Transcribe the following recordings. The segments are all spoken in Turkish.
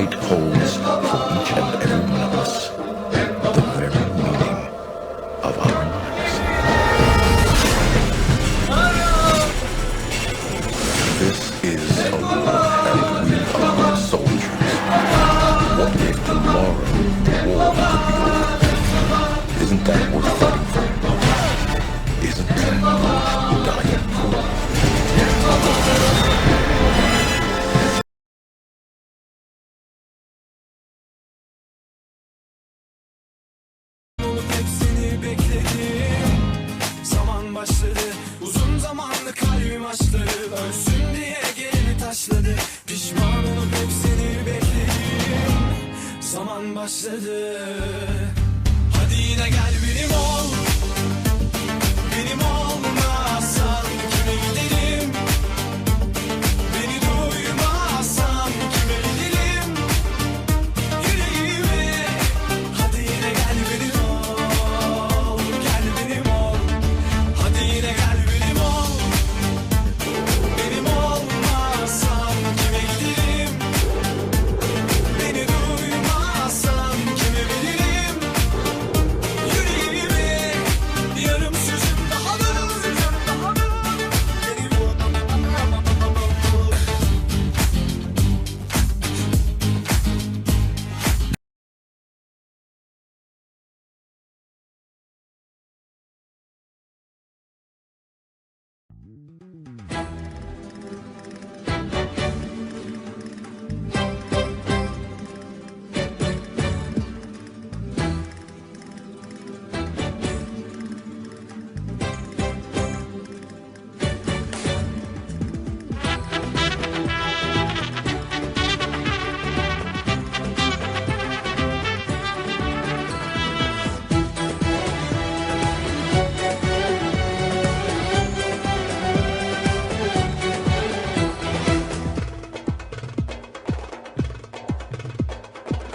night holds for each and every one of us the very meaning of our lives. This is a war, and we are soldiers. Açları Ölsün diye gelini taşladı. Pişman olup hep seni bekledim. Zaman başladı. Hadi yine gel benim ol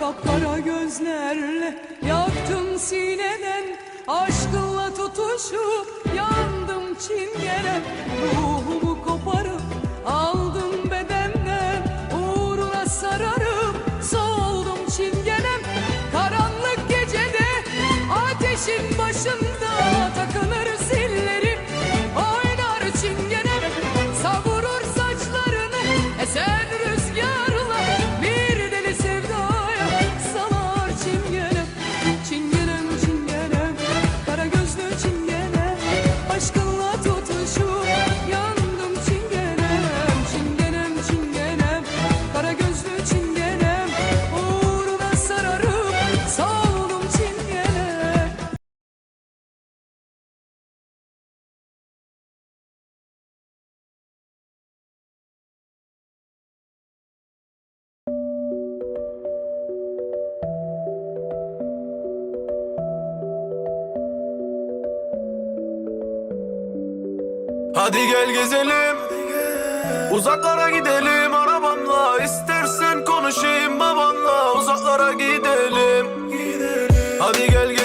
Kapkara gözlerle yaktın sineden Aşkınla tutuşup yandım çingene. Ruhumu koparıp aldım bedenden Uğruna sararıp Hadi gel gezelim. Uzaklara gidelim. Arabamla İstersen konuşayım babanla. Uzaklara gidelim. Hadi gel gezelim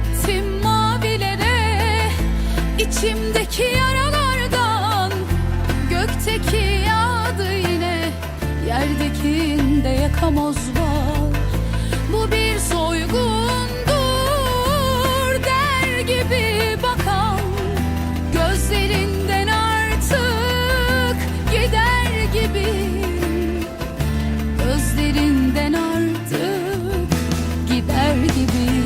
İçimdeki yaralardan Gökteki yağdı yine Yerdekinde yakamoz var Bu bir soygundur Der gibi bakan Gözlerinden artık Gider gibi. Gözlerinden artık Gider gibi.